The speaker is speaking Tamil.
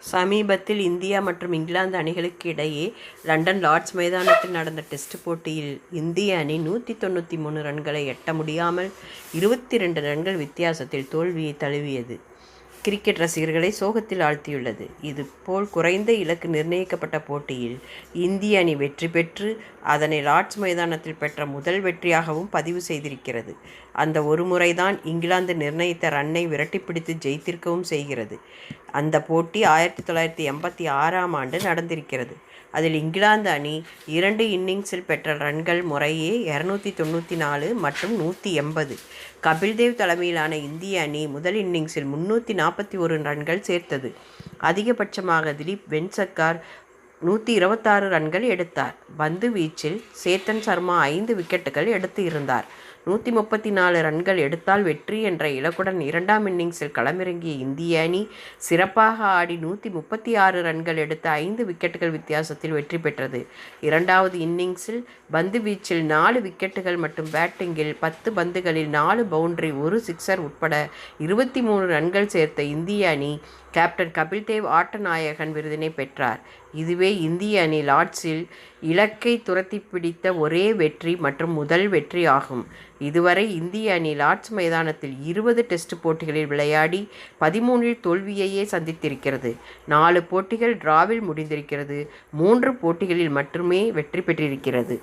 சமீபத்தில் இந்தியா மற்றும் இங்கிலாந்து அணிகளுக்கு இடையே லண்டன் லார்ட்ஸ் மைதானத்தில் நடந்த டெஸ்ட் போட்டியில் இந்திய அணி நூற்றி தொண்ணூற்றி மூணு ரன்களை எட்ட முடியாமல் இருபத்தி ரெண்டு ரன்கள் வித்தியாசத்தில் தோல்வியை தழுவியது. கிரிக்கெட் ரசிகர்களை சோகத்தில் ஆழ்த்தியுள்ளது. இதுபோல் குறைந்த இலக்கு நிர்ணயிக்கப்பட்ட போட்டியில் இந்திய அணி வெற்றி பெற்று அதனை லார்ட்ஸ் மைதானத்தில் பெற்ற முதல் வெற்றியாகவும் பதிவு செய்திருக்கிறது. அந்த ஒரு முறைதான் இங்கிலாந்து நிர்ணயித்த ரன்னை விரட்டிப்பிடித்து ஜெயித்திருக்கவும் செய்கிறது. அந்த போட்டி ஆயிரத்தி தொள்ளாயிரத்தி எண்பத்தி ஆறாம் ஆண்டு நடந்திருக்கிறது. அதில் இங்கிலாந்து அணி இரண்டு இன்னிங்ஸில் பெற்ற ரன்கள் முறையே இரநூத்தி தொண்ணூற்றி நாலு மற்றும் நூற்றி எண்பது. கபில்தேவ் தலைமையிலான இந்திய அணி முதல் இன்னிங்ஸில் முன்னூற்றி நாற்பத்தி ஒரு ரன்கள் சேர்த்தது. அதிகபட்சமாக திலீப் வென்சர்கார் நூற்றி இருபத்தாறு ரன்கள் எடுத்தார். பந்து வீச்சில் சேத்தன் சர்மா ஐந்து விக்கெட்டுகள் எடுத்து இருந்தார். நூற்றி முப்பத்தி நாலு ரன்கள் எடுத்தால் வெற்றி என்ற இலக்குடன் இரண்டாம் இன்னிங்ஸில் களமிறங்கிய இந்திய அணி சிறப்பாக ஆடி நூற்றி முப்பத்தி ஆறு ரன்கள் எடுத்த ஐந்து விக்கெட்டுகள் வித்தியாசத்தில் வெற்றி பெற்றது. இரண்டாவது இன்னிங்ஸில் பந்து வீச்சில் நாலு விக்கெட்டுகள் மற்றும் பேட்டிங்கில் பத்து பந்துகளில் நாலு பவுண்டரி ஒரு சிக்சர் உட்பட இருபத்தி மூணு ரன்கள் சேர்த்த இந்திய அணி கேப்டன் கபில்தேவ் ஆட்ட நாயகன் விருதினை பெற்றார். இதுவே இந்திய அணி லார்ட்ஸில் இலக்கை துரத்தி பிடித்த ஒரே வெற்றி மற்றும் முதல் வெற்றி ஆகும். இதுவரை இந்திய அணி லார்ட்ஸ் மைதானத்தில் இருபது டெஸ்ட் போட்டிகளில் விளையாடி பதிமூன்றில் தோல்வியையே சந்தித்திருக்கிறது. நாலு போட்டிகள் டிராவில் முடிந்திருக்கிறது. மூன்று போட்டிகளில் மட்டுமே வெற்றி பெற்றிருக்கிறது.